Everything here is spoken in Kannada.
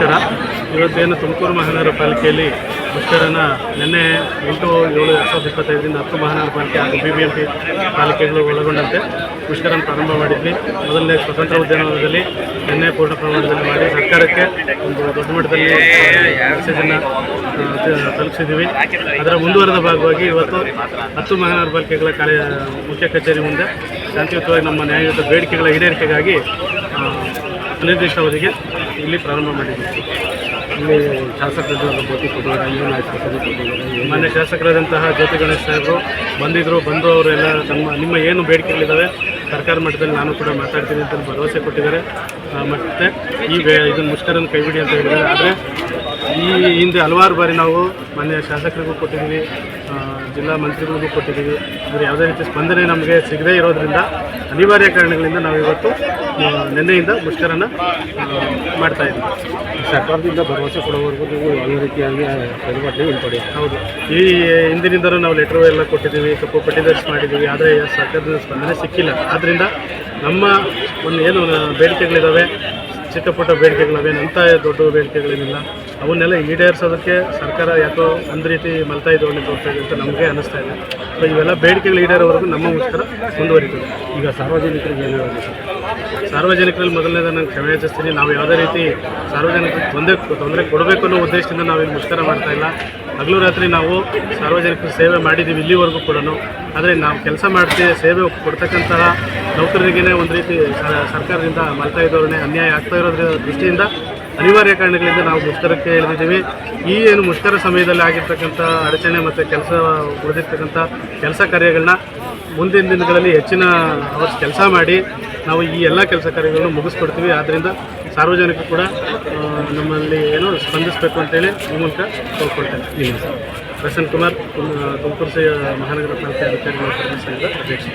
ಏನು ತುಮಕೂರು ಮಹಾನಗರ ಪಾಲಿಕೆಯಲ್ಲಿ ಮುಷ್ಕರನ ನಿನ್ನೆ ಎಂಟು ಏಳು ಎರಡು ಸಾವಿರದ ಇಪ್ಪತ್ತೈದರಿಂದ ಹತ್ತು ಮಹಾನಗರ ಪಾಲಿಕೆ ಹಾಗೂ ಬಿ ಬಿ ಎಂ ಪಿ ಪಾಲಿಕೆಗಳು ಒಳಗೊಂಡಂತೆ ಮುಷ್ಕರನ ಪ್ರಾರಂಭ ಮಾಡಿದ್ವಿ. ಮೊದಲನೇ ಸ್ವತಂತ್ರ ಉದ್ಯಾನವನದಲ್ಲಿ ನಿನ್ನೆ ಪೂರ್ಣ ಪ್ರಮಾಣದಲ್ಲಿ ಮಾಡಿ ಸರ್ಕಾರಕ್ಕೆ ಒಂದು ದೊಡ್ಡ ಮಟ್ಟದಲ್ಲಿ ಮೆಸೇಜನ್ನು ತಲುಪಿಸಿದ್ದೀವಿ ಅದರ ಮುಂದುವರೆದ ಭಾಗವಾಗಿ ಇವತ್ತು ಹತ್ತು ಮಹಾನಗರ ಪಾಲಿಕೆಗಳ ಕಾರ್ಯ ಮುಖ್ಯ ಕಚೇರಿ ಮುಂದೆ ಶಾಂತಿಯುತವಾಗಿ ನಮ್ಮ ನ್ಯಾಯಯುತ ಬೇಡಿಕೆಗಳ ಈಡೇರಿಕೆಗಾಗಿ ಆ, ಅನಿರ್ದಿಷ್ಟಾವಧಿಗೆ ಇಲ್ಲಿ ಪ್ರಾರಂಭ ಮಾಡಿದ್ದೀವಿ ಇಲ್ಲಿ ಶಾಸಕರು ಜ್ಯೋತಿ ಕೊಟ್ಟಿದ್ದಾರೆ ಏನು ಆಶ್ವಾಸನೆ ಕೊಟ್ಟಿದ್ದಾರೆ. ಮಾನ್ಯ ಶಾಸಕರಾದಂತಹ ಜ್ಯೋತಿ ಗಣೇಶ್ ಸಾಹೇಬರು ಬಂದಿದ್ದರು ಬಂದು ಅವರೆಲ್ಲ ತಮ್ಮ, ನಿಮ್ಮ ಏನು ಬೇಡಿಕೆಗಳಿದ್ದಾವೆ ಸರ್ಕಾರ ಮಟ್ಟದಲ್ಲಿ ನಾನು ಕೂಡ ಮಾತಾಡ್ತೀನಿ ಅಂತ ಭರವಸೆ ಕೊಟ್ಟಿದ್ದಾರೆ. ಮತ್ತು ಈ ಬೇ ಇದನ್ನು ಮುಷ್ಕರನ್ನು ಕೈಬಿಡಿ ಅಂತ ಹೇಳಿದ್ದಾರೆ. ಆದರೆ ಈ ಹಿಂದೆ ಹಲವಾರು ಬಾರಿ ನಾವು ಮಾನ್ಯ ಶಾಸಕರಿಗೂ ಕೊಟ್ಟಿದ್ದೀವಿ ಜಿಲ್ಲಾ ಮಂತ್ರಿಗಳಿಗೂ ಕೊಟ್ಟಿದ್ದೀವಿ. ಇವರು ಯಾವುದೇ ರೀತಿ ಸ್ಪಂದನೆ ನಮಗೆ ಸಿಗದೇ ಇರೋದ್ರಿಂದ ಅನಿವಾರ್ಯ ಕಾರಣಗಳಿಂದ ನಾವು ಇವತ್ತು ನಿನ್ನೆಯಿಂದ ಮುಷ್ಕರನ್ನು ಮಾಡ್ತಾ ಇದ್ದೀವಿ. ಸರ್ಕಾರದಿಂದ ಭರವಸೆ ಕೊಡೋವರೆಗೂ ನೀವು ಯಾವುದೇ ರೀತಿಯಾಗಿ ಪರಿವರ್ತನೆ ಹಿಂಪಡೆಯ ಹೌದು. ಈ ಹಿಂದಿನಿಂದಲೂ ನಾವು ಲೆಟ್ರು ಎಲ್ಲ ಕೊಟ್ಟಿದ್ದೀವಿ ಕಪ್ಪು ಪಟ್ಟಿದರ್ಸ್ ಮಾಡಿದ್ದೀವಿ ಆದರೆ ಸರ್ಕಾರದಿಂದ ಸ್ಪಂದನೆ ಸಿಕ್ಕಿಲ್ಲ. ಆದ್ದರಿಂದ ನಮ್ಮ ಒಂದು ಏನು ಬೇಡಿಕೆಗಳಿದ್ದಾವೆ ಚಿಕ್ಕ ಪುಟ್ಟ ಅವೇನು ಅಂತ ದೊಡ್ಡ ಬೇಡಿಕೆಗಳೇನಿಲ್ಲ. ಅವನ್ನೆಲ್ಲ ಈಡೇರಿಸೋದಕ್ಕೆ ಸರ್ಕಾರ ಯಾಕೋ ಒಂದು ರೀತಿ ಮಲ್ತಾ ಇದ್ದವನ್ನೇ ತೋರ್ತಾ ಇದೆ ಅಂತ ನಮಗೆ ಅನಿಸ್ತಾ ಇದೆ. ಸೊ ಇವೆಲ್ಲ ಬೇಡಿಕೆಗಳು ಈಡೇರೋವರೆಗೂ ನಮ್ಮ ಮುಷ್ಕರ ಮುಂದುವರಿತದೆ ಈಗ ಸಾರ್ವಜನಿಕರಿಗೆ ಏನು ಹೇಳೋದು ಸಾರ್ವಜನಿಕರಲ್ಲಿ ಮೊದಲನೇದ ನಾನು ಕ್ಷಮೆ ಯಾಚಿಸ್ತೀನಿ. ನಾವು ಯಾವುದೇ ರೀತಿ ಸಾರ್ವಜನಿಕರಿಗೆ ತೊಂದರೆ ತೊಂದರೆ ಕೊಡಬೇಕು ಅನ್ನೋ ಉದ್ದೇಶದಿಂದ ನಾವು ಇಲ್ಲಿ ಮುಷ್ಕರ ಮಾಡ್ತಾ ಇಲ್ಲ. ಹಗಲು ರಾತ್ರಿ ನಾವು ಸಾರ್ವಜನಿಕ ಸೇವೆ ಮಾಡಿದ್ದೀವಿ ಇಲ್ಲಿವರೆಗೂ ಕೂಡ ಆದರೆ ನಾವು ಕೆಲಸ ಮಾಡ್ತೀವಿ, ಸೇವೆ ಕೊಡ್ತಕ್ಕಂತಹ ನೌಕರರಿಗೇ ಒಂದು ರೀತಿ ಸರ್ಕಾರದಿಂದ ಮಲ್ತಾ ಇದ್ದವ್ರನ್ನೇ ಅನ್ಯಾಯ ಆಗ್ತಾ ಇರೋದ್ರ ದೃಷ್ಟಿಯಿಂದ ಅನಿವಾರ್ಯ ಕಾರಣಗಳಿಂದ ನಾವು ಮುಷ್ಕರಕ್ಕೆ ಇಳಿದಿದ್ದೀವಿ. ಈ ಏನು ಮುಷ್ಕರ ಸಮಯದಲ್ಲಿ ಆಗಿರ್ತಕ್ಕಂಥ ಅಡಚಣೆ ಮತ್ತು ಕೆಲಸ ಉಳಿದಿರ್ತಕ್ಕಂಥ ಕೆಲಸ ಕಾರ್ಯಗಳನ್ನ ಮುಂದಿನ ದಿನಗಳಲ್ಲಿ ಹೆಚ್ಚಿನ ಅವರ್ಸ್ ಕೆಲಸ ಮಾಡಿ ನಾವು ಈ ಎಲ್ಲ ಕೆಲಸ ಕಾರ್ಯಗಳನ್ನು ಮುಗಿಸ್ಕೊಡ್ತೀವಿ. ಆದ್ದರಿಂದ ಸಾರ್ವಜನಿಕರು ಕೂಡ ನಮ್ಮಲ್ಲಿ ಏನೋ ಸ್ಪಂದಿಸಬೇಕು ಅಂತೇಳಿ ಈ ಮೂಲಕ ಕೋರ್ಕೊಳ್ತೇನೆ ಇಲ್ಲಿ ಸರ್. ಪ್ರಸನ್ನ ಕುಮಾರ್ ತುಮಕೂರು ಮಹಾನಗರ ಪಾಲಿಕೆ ಅಧಿಕಾರಿಗಳ ಸಂಘದ ಅಧ್ಯಕ್ಷ